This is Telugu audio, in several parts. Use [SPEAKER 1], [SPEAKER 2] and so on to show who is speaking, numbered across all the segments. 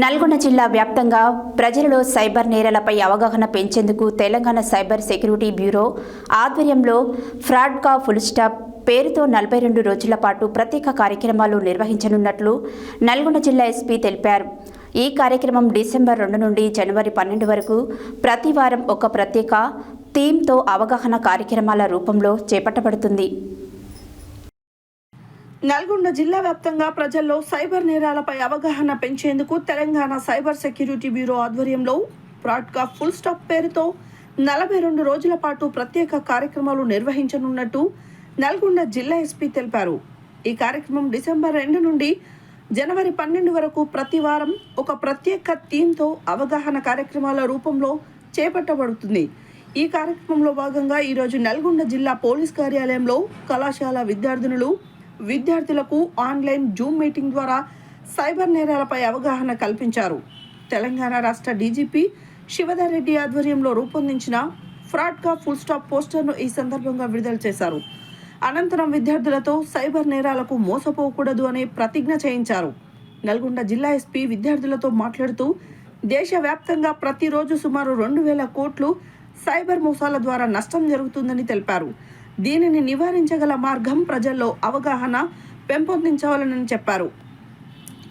[SPEAKER 1] నల్గొండ జిల్లా వ్యాప్తంగా ప్రజలలో సైబర్ నేరాలపై అవగాహన పెంచేందుకు తెలంగాణ సైబర్ సెక్యూరిటీ బ్యూరో ఆధ్వర్యంలో ఫ్రాడ్కా ఫుల్ స్టాప్ పేరుతో నలభై రెండు రోజుల పాటు ప్రత్యేక కార్యక్రమాలు నిర్వహించనున్నట్లు నల్గొండ జిల్లా ఎస్పీ తెలిపారు. ఈ కార్యక్రమం డిసెంబర్ రెండు నుండి జనవరి పన్నెండు వరకు ప్రతి వారం ఒక ప్రత్యేక థీమ్తో అవగాహన కార్యక్రమాల రూపంలో చేపట్టబడుతుంది.
[SPEAKER 2] నల్గొండ జిల్లా వ్యాప్తంగా ప్రజల్లో సైబర్ నేరాలపై అవగాహన పెంచేందుకు తెలంగాణ సైబర్ సెక్యూరిటీ బ్యూరో ఆధ్వర్యంలో ప్రాడ్కా ఫుల్ స్టాప్ పేరుతో నలభై రెండు రోజుల పాటు ప్రత్యేక కార్యక్రమాలు నిర్వహించనున్నట్టు నల్గొండ జిల్లా ఎస్పీ తెలిపారు. ఈ కార్యక్రమం డిసెంబర్ రెండు నుండి జనవరి పన్నెండు వరకు ప్రతి వారం ఒక ప్రత్యేక థీమ్తో అవగాహన కార్యక్రమాల రూపంలో చేపట్టబడుతుంది. ఈ కార్యక్రమంలో భాగంగా ఈరోజు నల్గొండ జిల్లా పోలీస్ కార్యాలయంలో కళాశాల విద్యార్థినులు విద్యార్థులకు ఆన్లైన్ జూమ్ మీటింగ్ ద్వారా సైబర్ నేరాలపై అవగాహన కల్పించారు. తెలంగాణ రాష్ట్ర డీజీపీ శివధర్ రెడ్డి ఆధ్వర్యంలో రూపొందించిన ఫ్రాడ్గా ఫుల్ స్టాప్ పోస్టర్ను ఈ సందర్భంగా విడుదల చేశారు. అనంతరం విద్యార్థులతో సైబర్ నేరాలకు మోసపోకూడదు అనే ప్రతిజ్ఞ చేయించారు. నల్గొండ జిల్లా ఎస్పీ విద్యార్థులతో మాట్లాడుతూ దేశవ్యాప్తంగా ప్రతిరోజు సుమారు రెండు వేల కోట్లు సైబర్ మోసాల ద్వారా నష్టం జరుగుతుందని తెలిపారు. దీనిని నివారించగల మార్గం ప్రజల్లో అవగాహన పెంపొందించవాలని చెప్పారు.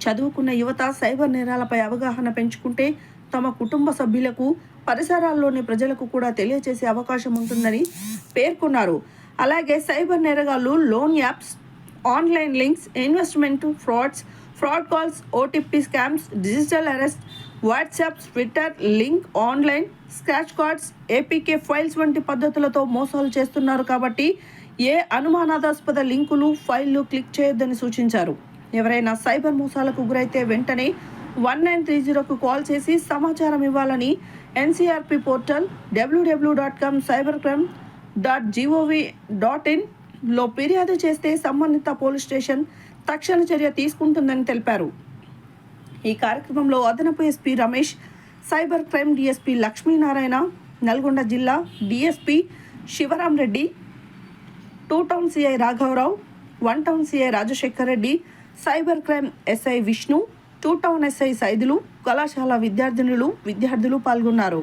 [SPEAKER 2] చదువుకున్న యువత సైబర్ నేరాలపై అవగాహన పెంచుకుంటే తమ కుటుంబ సభ్యులకు పరిసరాల్లోని ప్రజలకు కూడా తెలియజేసే అవకాశం ఉంటుందని పేర్కొన్నారు. అలాగే cyber నేరగాళ్ళు loan apps online links investment frauds fraud calls OTP scams digital arrest WhatsApp Twitter link online scratch cards APK files వంటి పద్ధతులతో మోసాలు చేస్తున్నారు కాబట్టి ఏ అనుమానాస్పద లింకులు ఫైళ్ళు క్లిక్ చేయొద్దని సూచించారు. ఎవరైనా సైబర్ మోసాలకు గురైతే వెంటనే వన్ నైన్ త్రీ జీరోకు కాల్ చేసి సమాచారం ఇవ్వాలని NCRP portal WW dot com cyber crime dot GOV dot ఇన్లో ఫిర్యాదు చేస్తే సంబంధిత పోలీస్ స్టేషన్ తక్షణ చర్య తీసుకుంటుందని తెలిపారు. ఈ కార్యక్రమంలో అదనపు SP Ramesh cyber crime DSP Lakshminarayana Nalgonda జిల్లా DSP Sivaram Reddy two town CI రాఘవరావు one town CI Rajasekhar Reddy cyber crime SI Vishnu two town SI Saidulu కళాశాల విద్యార్థినులు విద్యార్థులు పాల్గొన్నారు.